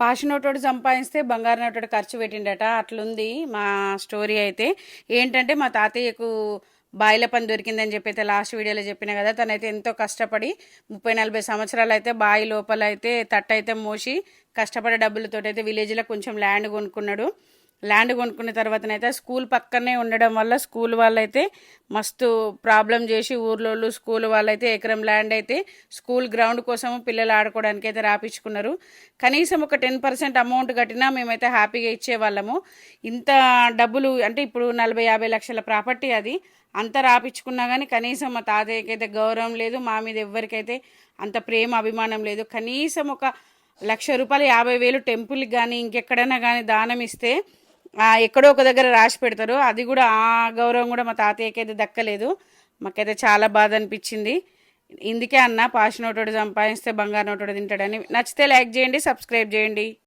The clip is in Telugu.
పాష నోటోడు సంపాదిస్తే బంగారు నోటోడు ఖర్చు పెట్టిండట. అట్లుంది మా స్టోరీ అయితే. ఏంటంటే మా తాతయ్యకు బాయిల పని దొరికిందని చెప్పి అయితే లాస్ట్ వీడియోలో చెప్పిన కదా తనైతే ఎంతో కష్టపడి ముప్పై నలభై సంవత్సరాలు అయితే బావి లోపల అయితే తట్ట అయితే మోసి కష్టపడే డబ్బులతో అయితే విలేజ్లో కొంచెం ల్యాండ్ కొనుక్కున్నాడు. ల్యాండ్ కొనుక్కున్న తర్వాతనైతే స్కూల్ పక్కనే ఉండడం వల్ల స్కూల్ వాళ్ళైతే మస్తు ప్రాబ్లం చేసి ఊర్లోళ్ళు స్కూల్ వాళ్ళైతే ఎకరం ల్యాండ్ అయితే స్కూల్ గ్రౌండ్ కోసం పిల్లలు ఆడుకోవడానికి అయితే రాపించుకున్నారు కనీసం ఒక టెన్ పర్సెంట్ అమౌంట్ కట్టినా మేమైతే హ్యాపీగా ఇచ్చేవాళ్ళము ఇంత డబ్బులు అంటే ఇప్పుడు నలభై యాభై లక్షల ప్రాపర్టీ అది. అంత రాపించుకున్నా కానీ కనీసం మా తాతయ్యకి అయితే గౌరవం లేదు మా మీద ఎవ్వరికైతే అంత ప్రేమ అభిమానం లేదు. కనీసం ఒక లక్ష రూపాయలు యాభై వేలు టెంపుల్కి కానీ ఇంకెక్కడైనా కానీ దానం ఇస్తే ఎక్కడో ఒక దగ్గర రాసి పెడతారు. అది కూడా ఆ గౌరవం కూడా మా తాతయ్యకి అయితే దక్కలేదు. మాకైతే చాలా బాధ అనిపించింది. ఇందుకే అన్న పాష నోటోడు సంపాదిస్తే బంగారు నోటోడు తింటాడని. నచ్చితే లైక్ చేయండి సబ్స్క్రైబ్ చేయండి.